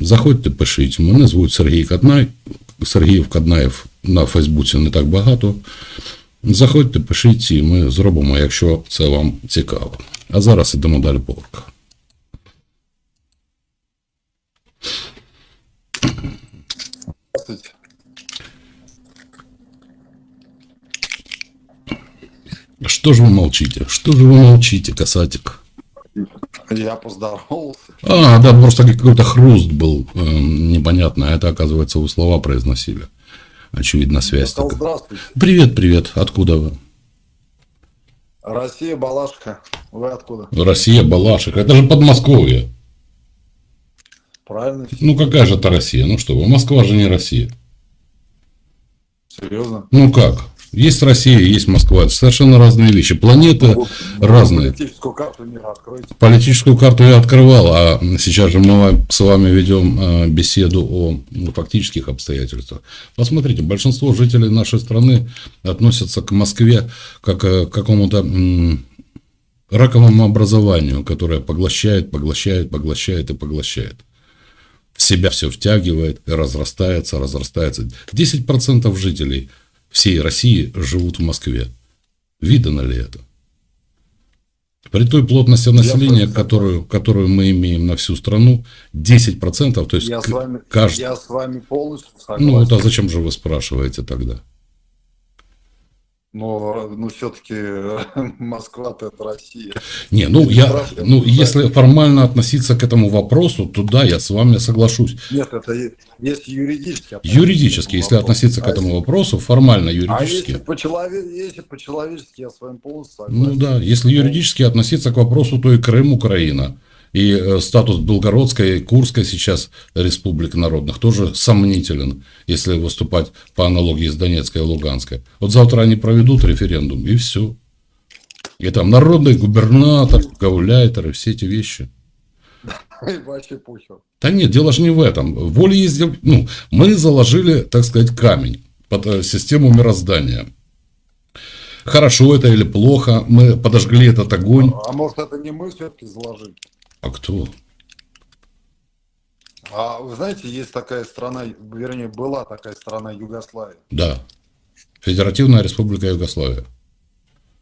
Заходьте, пишіть. Мене звуть Сергій Каднай. Сергіїв Каднаєв на Фейсбуці не так багато. Заходьте, пишіть, і ми зробимо, якщо це вам цікаво. А зараз ідемо далі по урках. Что же вы молчите? Что же вы молчите, касатик? Я поздоровался. А, да, просто какой-то хруст был э, непонятно. а Это, оказывается, вы слова произносили. Очевидно, Я связь сказал, такая. здравствуйте. Привет, привет. Откуда вы? Россия, Балашка. Вы откуда? Россия, Балашек. Это же Подмосковье. Правильно? Ну, какая же это Россия? Ну что вы, Москва же не Россия. Серьезно? Ну как? Есть Россия, есть Москва. Это совершенно разные вещи. Планеты вы разные. Политическую карту мира откройте. Политическую карту я открывал, а сейчас же мы с вами ведем э, беседу о ну, фактических обстоятельствах. Посмотрите, большинство жителей нашей страны относятся к Москве как э, к какому-то раковому образованию, которое поглощает, поглощает, поглощает и поглощает. В себя все втягивает разрастается, разрастается. 10% жителей всей России живут в Москве. Видано ли это? При той плотности населения, которую, которую мы имеем на всю страну, 10%, то есть Я к- с вами, каждый... я с вами полностью согласен. Ну вот а зачем же вы спрашиваете тогда? Но, ну, все-таки Москва-то это Россия. Не, ну я, ну да. если формально относиться к этому вопросу, то да, я с вами соглашусь. Нет, это е- если юридически. Юридически, если этому относиться к этому вопросу, формально А если, а юридически. если если по-человечески, я с вами полностью согласен. Ну да, если юридически относиться к вопросу, то и Крым Украина. И э, статус Белгородской и Курской сейчас республик народных тоже сомнителен, если выступать по аналогии с Донецкой и Луганской. Вот завтра они проведут референдум, и все. И там народный губернатор, гауляйтер и все эти вещи. И вообще похер. Да нет, дело же не в этом. Волеизъяв... ну, мы заложили, так сказать, камень под э, систему мироздания. Хорошо это или плохо, мы подожгли этот огонь. А может это не мы все-таки заложили? А кто? А вы знаете, есть такая страна, вернее, была такая страна Югославия. Да. Федеративная Республика Югославия.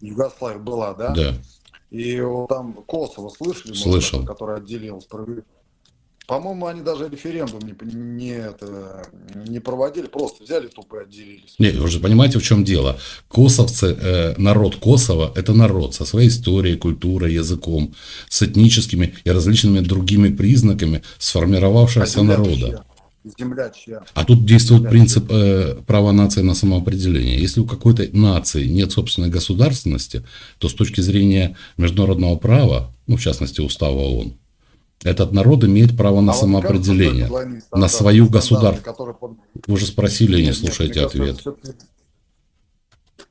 Югославия была, да? Да. И вот там Косово слышали? может, Слышал. это, которое отделилось. Про- По-моему, они даже референдум не, не, это, не проводили, просто взяли тупо и отделились. Не, вы же понимаете, в чем дело. Косовцы, э, народ Косово – это народ со своей историей, культурой, языком, с этническими и различными другими признаками сформировавшегося А земля народа. Земля чья? А тут действует Да. принцип э, права нации на самоопределение. Если у какой-то нации нет собственной государственности, то с точки зрения международного права, ну, в частности, устава ООН, этот народ имеет право на А самоопределение. на свою стандарты, государ- которые под- Вы же спросили, и не слушаете ответ.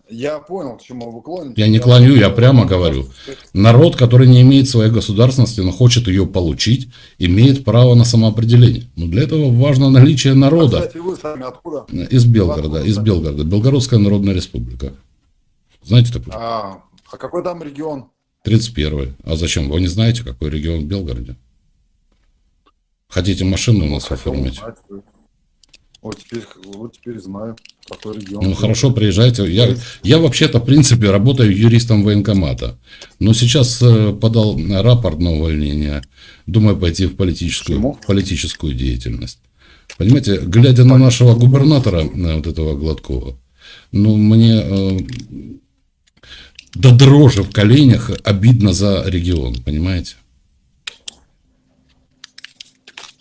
Я понял, к чему вы клоните. Я не клоню, я прямо говорю. Народ, который не имеет своей государственности, но хочет ее получить, имеет право на самоопределение. Но для этого важно наличие что- народа Кстати, вы сами откуда? из Белгорода, из? Белгорода, Белгородская Народная Республика. Знаете такую? А, а какой там регион? 31 А зачем? Вы не знаете, какой регион в Белгороде? Хотите машину у нас оформить? Вот теперь, вот теперь знаю, какой регион. Ну хорошо, приезжайте. Я, я вообще-то, в принципе, работаю юристом военкомата. Но сейчас э, подал рапорт на увольнение. Думаю пойти в политическую, Почему? в политическую деятельность. Понимаете, глядя на нашего губернатора, на вот этого Гладкова, ну, мне э, до дрожи в коленях обидно за регион, понимаете?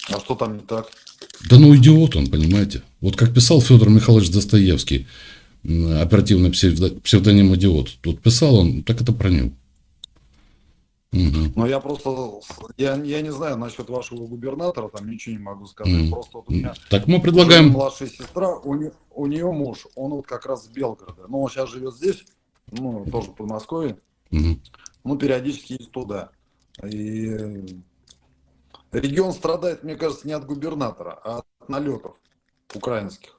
А что там не так? Да ну идиот он, понимаете. Вот как писал Федор Михайлович Достоевский, оперативный псевдо- псевдоним идиот. Тут писал он, так это про него. Мгм. Ну, я просто, я, я не знаю насчет вашего губернатора, там ничего не могу сказать. Мгм. Просто вот у меня Так мы предлагаем... младшая сестра, у, не- у нее муж, он вот как раз с Белгорода. Ну, он сейчас живет здесь, ну, тоже в Подмосковье, Мгм. ну, периодически ездит туда. И регион страдает, мне кажется, не от губернатора, а от налетов украинских.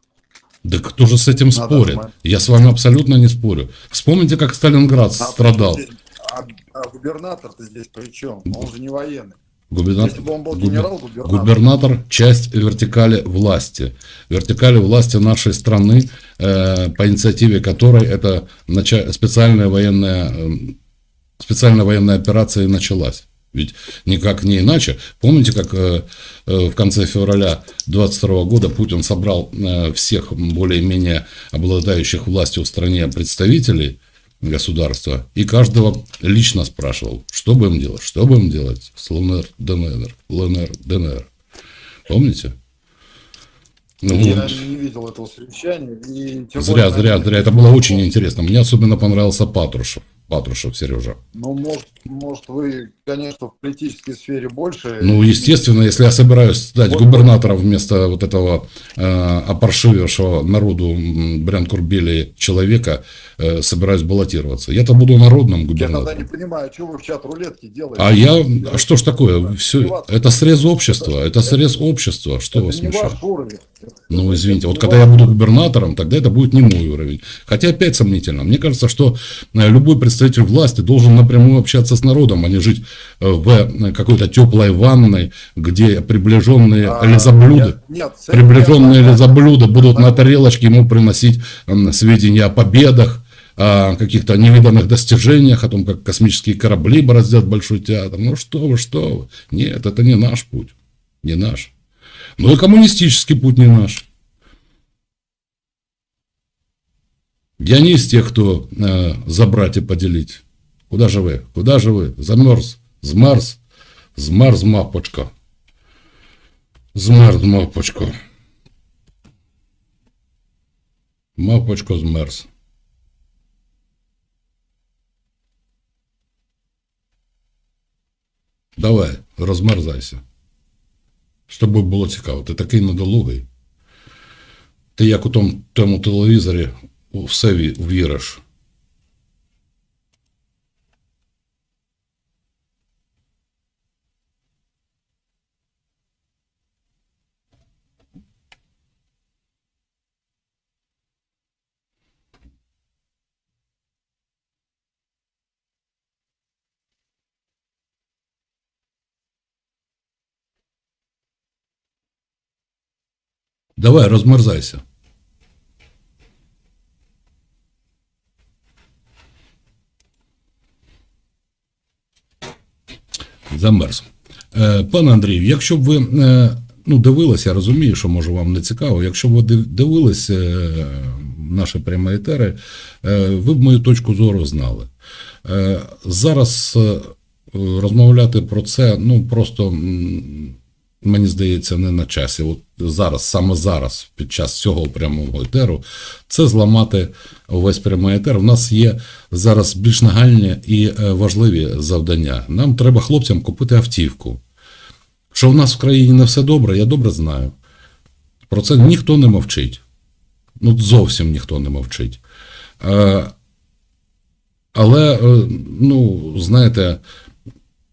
Да кто же с этим Надо спорит? знать. Я с вами абсолютно не спорю. Вспомните, как Сталинград А страдал. А, а губернатор-то здесь при чем? Он же не военный. Губернатор, Если бы он был губер- генерал-губернатор, губернатор – часть вертикали власти. Вертикали власти нашей страны, э, по инициативе которой эта специальная военная, эм, специальная военная операция и началась. Ведь никак не иначе. Помните, как э, э, в конце февраля 22 года Путин собрал э, всех более-менее обладающих властью в стране представителей государства и каждого лично спрашивал, что будем делать, что будем делать с ЛНР, ДНР, ЛНР, ДНР. Помните? Ну, я не видел этого совещания. И зря, более, зря, зря. Это было очень интересно. Мне особенно понравился Патрушев. Патрушев Сережа. Ну, может, может, вы, конечно, в политической сфере больше. Ну, естественно, если я собираюсь стать Вот. губернатором вместо вот этого э, опаршивившего народу Брянкурбели человека, э, собираюсь баллотироваться. Я-то буду народным Я тогда не губернатором. понимаю, что вы в чат рулетки делаете. А я, а что ж такое? Все, это срез общества, это срез общества. Что это вас не смущает? ваш уровень. Ну, извините, вот когда я буду губернатором, тогда это будет не мой уровень. Хотя опять сомнительно. Мне кажется, что э, любой представитель власти должен напрямую общаться с народом, а не жить э, в э, какой-то теплой ванной, где приближенные А, лизоблюды, Нет, этим приближенные я- лизоблюды будут на тарелочке ему приносить сведения о победах, о каких-то невиданных достижениях, о том, как космические корабли бороздят Большой театр. Ну что вы, что вы. Нет, это не наш путь. Не наш. Ну и коммунистический путь не наш. Я не из тех, кто э, забрать и поделить. Куда же вы? Куда же вы? Замерз, змерз, змерз мапочка. Змерз мапочка. Мапочка змерз. Давай, розмерзайся. З тобою було цікаво. Ти такий недолугий. Ти як у тому, тому телевізорі у все ві- віриш. Давай, розмерзайся. Замерз. Е, Пане Андрію, якщо б ви е, ну, дивилися, я розумію, що може вам не цікаво. Якщо б ви дивились е, наші прямі етери, ви б мою точку зору знали. Зараз розмовляти про це, ну просто мені здається, не на часі. От зараз, саме зараз, під час цього прямого етеру, це зламати увесь прямий етер. У нас є зараз більш нагальні і е, важливі завдання. Нам треба хлопцям купити автівку. Що в нас в країні не все добре, я добре знаю. Про це ніхто не мовчить. Ну, зовсім ніхто не мовчить. Е, але, е, ну, знаєте,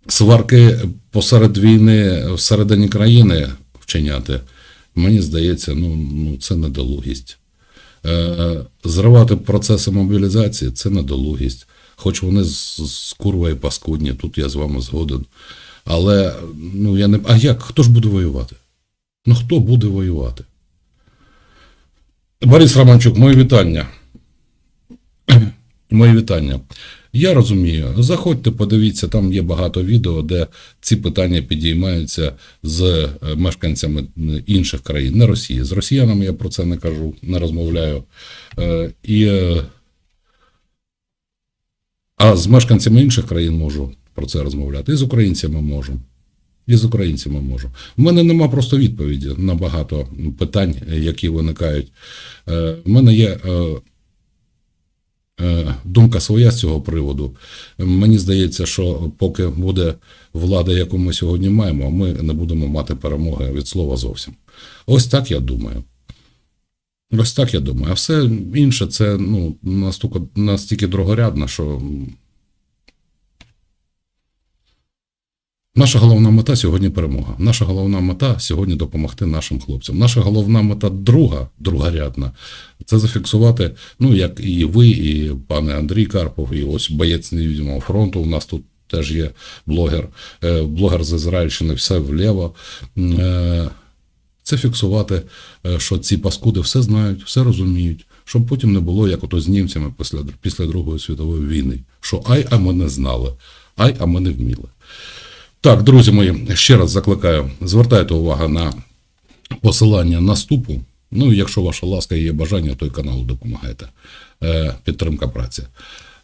сварки посеред війни всередині країни вчиняти, мені здається, ну, ну це недолугість. Е, зривати процеси мобілізації це недолугість. Хоч вони з, з курва паскудні, тут я з вами згоден. Але ну, я не. А як? Хто ж буде воювати? Ну хто буде воювати? Борис Романчук, моє вітання. Мої вітання. Я розумію. Заходьте, подивіться, там є багато відео, де ці питання підіймаються з е, мешканцями інших країн, не Росії. З росіянами я про це не кажу, не розмовляю. Е, І, е, а з мешканцями інших країн можу про це розмовляти. І з українцями можу. І з українцями можу. У мене нема просто відповіді на багато питань, які виникають. У мене є. Е, думка своя з цього приводу. Мені здається, що поки буде влада, яку ми сьогодні маємо, ми не будемо мати перемоги від слова зовсім. Ось так я думаю. Ось так я думаю. А все інше це ну, настільки, настільки другорядно, що. Наша головна мета сьогодні перемога. Наша головна мета сьогодні допомогти нашим хлопцям. Наша головна мета друга, другорядна, це зафіксувати, ну як і ви, і пане Андрій Карпов, і ось боєць невідомого фронту у нас тут теж є блогер, е, блогер з Ізраїльщини, все вліво. Е, Це фіксувати, е, що ці паскуди все знають, все розуміють, щоб потім не було, як ото з німцями після, після Другої світової війни. Що ай, а ми не знали, ай, а ми не вміли. Так, друзі мої, ще раз закликаю, звертайте увагу на посилання на ступу. Ну, і якщо ваша ласка і є бажання, то і каналу допомагайте. Е, підтримка праці.